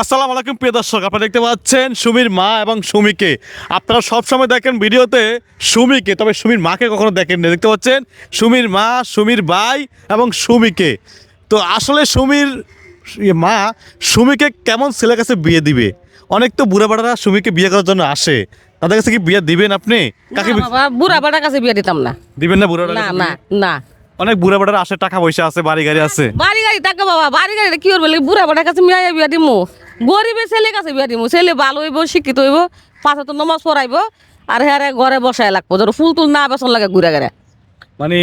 আসসালামু আলাইকুম প্রিয় দর্শক। আপনারা দেখতে পাচ্ছেন সুমির মা এবং সুমিকে। আপনারা সবসময় দেখেন ভিডিওতে সুমিকে তবে সুমির মাকে কখনো দেখেন না। দেখতে পাচ্ছেন সুমির মা সুমির ভাই এবং সুমিকে। তো আসলে সুমির ইয়ে মা সুমিকে কেমন ছেলের কাছে বিয়ে দিবে? অনেক তো বুড়া বাড়ারা সুমিকে বিয়ে করার জন্য আসে। তাদের কাছে কি বিয়ে দিবেন আপনি? কাকে বাবা বুড়া বাড়ার কাছে বিয়ে দিতাম না। দিবেন না বুড়া না না না। অনেক বুড়া বাড়ারা আসে টাকা পয়সা আছে বাড়ি গাড়ি আছে। বাড়ি গাড়ি থাকে বাবা বাড়ি গাড়ি কি করবে? বুড়া বাটার কাছে মিয়া বিয়া দিমু। গরিবের ছেলে কাছে বিয়া দিমু। ছেলে ভালো হইব শিক্ষিত হইব পাঁচে তো নমাজ পড়াইব আর হ্যাঁ ঘরে বসায় লাগবো। ধরো ফুল তুল না বেসন লাগে ঘুরে গেলে মানে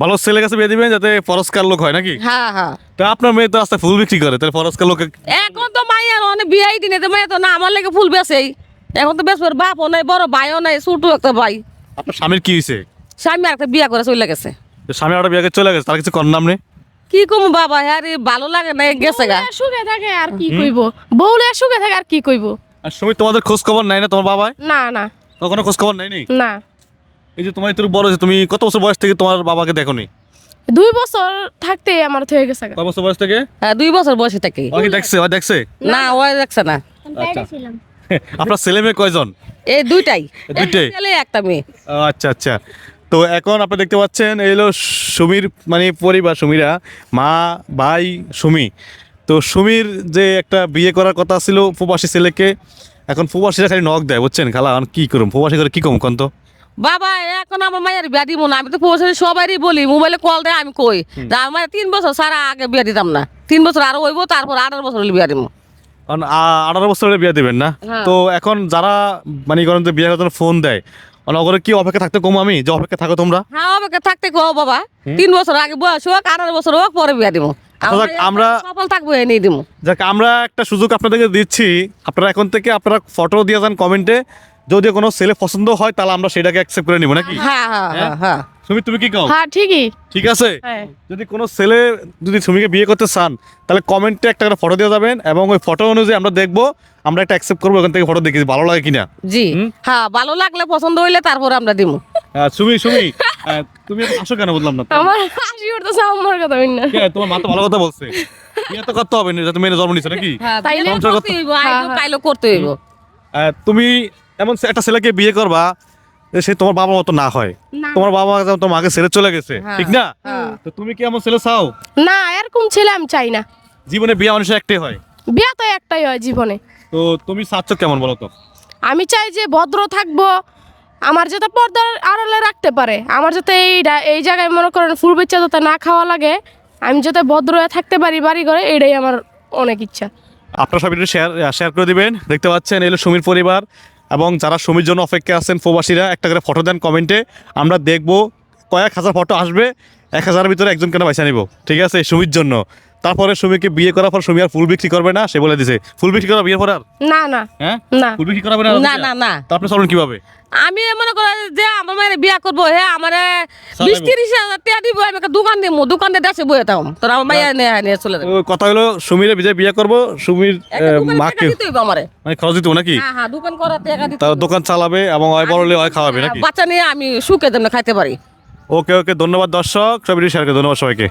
ভালো ছেলের কাছে বিয়ে দিবেন যাতে ফরস্কার লোক হয় নাকি? হ্যাঁ হ্যাঁ। তো আপনার মেয়ে তো রাস্তায় ফুল বিক্রি করে তাহলে ফরস্কার লোক এখন তো মাইয়ার অনেক বিয়াই দিনে তো মাইয়া তো না আমার লাগে ফুল বেচেই। এখন তো বেচবার বাপও নাই বড় ভাইও নাই ছোট একটা ভাই। আপনার স্বামীর কি হয়েছে স্বামী আর একটা বিয়া করে চলে গেছে। স্বামী একটা বিয়ে করে চলে গেছে তার কিছু কর নাম নেই? কি কম বাবা? হ্যাঁ রে, ভালো লাগে না গেছে গা। সুখে থাকে আর কি কইব? বউলে সুখে থাকে আর কি কইব? আর সুমি তোমাদের খোঁজ খবর নাই না তোমার বাবাই না না। কখনো খোঁজ খবর নেয়নি না। এই যে তোমার তোর বড় তুমি কত বছর বয়স থেকে তোমার বাবাকে দেখোনি? দুই বছর থাকতে আমার হয়ে গেছে কত বছর বয়স থেকে? হ্যাঁ দুই বছর বয়সে থেকে। ওকে দেখছে ও দেখছে? না ওই দেখছে না। আচ্ছা। আপনার ছেলে মেয়ে কয়জন? এই দুইটাই। দুইটাই? ছেলে একটা মেয়ে। আচ্ছা আচ্ছা। তো এখন আপনি দেখতে পাচ্ছেন এই হলো সুমির মানে পরিবার সুমিরা মা ভাই সুমি। তো সুমির যে একটা বিয়ে করার কথা ছিল প্রবাসী ছেলেকে এখন প্রবাসীরা খালি নখ দেয় বুঝছেন? খালা এখন কি করুম? প্রবাসী করে কি কম কোন তো? বাবা এখন আমার মায়ের বিয়া দিব না আমি তো পৌঁছে সবারই বলি মোবাইলে কল দেয় আমি কই। আমার তিন বছর সারা আগে বিয়া দিতাম না। তিন বছর আরও হইব তারপর আঠারো বছর হলে বিয়া দিব। আঠারো বছরের বিয়ে দেবেন না? হ্যাঁ। তো এখন যারা মানে করেন যে বিয়ে করার ফোন দেয় অনগরে কি অপেক্ষা থাকতে কম আমি? যে অপেক্ষা থাকো তোমরা। হ্যাঁ অপেক্ষা থাকতে কম বাবা। তিন বছর আগে বয়স হোক আঠারো বছর হোক পরে বিয়া দিব। আচ্ছা, আমরা- সফল থাকব এনে দিব। যাক আমরা একটা সুযোগ আপনাদেরকে দিচ্ছি। আপনারা এখন থেকে আপনারা ফটো দিয়ে যান কমেন্টে যদি কোনো ছেলে পছন্দ হয় তাহলে আমরা সেটাকে অ্যাকসেপ্ট করে নিব নাকি? হ্যাঁ? হ্যাঁ হ্যাঁ। হ্যাঁ সুমি তুমি কি কও? হ্যাঁ ঠিকই। ঠিক আছে? হ্যাঁ। যদি কোনো ছেলে যদি সুমিকে বিয়ে করতে চান তাহলে কমেন্টে একটা করে ফটো দিয়ে যাবেন এবং ওই ফটো অনুযায়ী আমরা দেখব আমরা একটা অ্যাকসেপ্ট করব ওখান থেকে ফটো দেখি ভালো লাগে কিনা? জি। হ্যাঁ ভালো লাগলে পছন্দ হইলে তারপর আমরা দিব আহ, সুমি সুমি তুমি আসো কেন বললাম না আমার হাসি উঠতেছে আমার কথা হই না। কে, তোমার মা তো ভালো কথা বলছে। বিয়ে তো করতে হবে না যাতে মেয়ে জন্ম নিচ্ছে নাকি? হ্যাঁ তাইলে করতে হইব হ্যাঁ, হ্যাঁ। কাইলো করতে হইব। তুমি এমন একটা ছেলেকে বিয়ে করবা যে সে তোমার বাবা মতো না হয়। তোমার বাবা তোমার মাকে ছেড়ে চলে গেছে। হ্যাঁ, ঠিক না? হ্যাঁ। তো তুমি কি এমন ছেলে চাও? না এরকম ছেলে আমি চাই না। জীবনে বিয়ে মানুষের একটাই হয়। বিয়া তো একটাই হয় জীবনে। তো তুমি চাচ্ছ কেমন বলো তো? আমি চাই যে ভদ্র থাকব আমার যাতে পর্দার আড়ালে রাখতে পারে। আমার যাতে এই এই জায়গায় মনে করেন ফুল বেচা যাতে না খাওয়া লাগে আমি যাতে ভদ্র থাকতে পারি বাড়ি ঘরে এটাই আমার অনেক ইচ্ছা। আপনার সব শেয়ার শেয়ার করে দিবেন। দেখতে পাচ্ছেন এলো সুমির পরিবার। এবং যারা সুমির জন্য অপেক্ষা আছেন প্রবাসীরা একটা করে ফটো দেন কমেন্টে আমরা দেখব কয়েক হাজার ফটো আসবে এক হাজারের ভিতরে একজন কেন পয়সা নিব। ঠিক আছে সুমির জন্য। তারপরে সুমিকে বিয়ে করার পর সুমি আর ফুল বিক্রি করবে না সে বলে দিছে। ফুল বিক্রি করা বিয়ে পর আর? না না। হ্যাঁ? না। ফুল বিক্রি করাবে না? না না না। তারপরে চলুন কীভাবে? আমি মনে করি যে বিয়া করব হে আমার বিশ চালাইবো। তিরিশ হাজার টাকা দিব আমি দোকান দিব দোকান দিয়ে দেশে বয়ে তোর আমার নিয়ে চলে যাবে। কথা হলো সুমিরে বিজয় বিয়া করব সুমির মাকে। আমারে। মানে খরচ দিত নাকি? হ্যাঁ হ্যাঁ দোকান করাতে তার দোকান চালাবে এবং হয় হয় খাওয়াবে নাকি? বাচ্চা নিয়ে আমি সুখে তেমনি খাইতে পারি। ওকে ওকে ধন্যবাদ দর্শক সব ভিডিও ধন্যবাদ সবাইকে।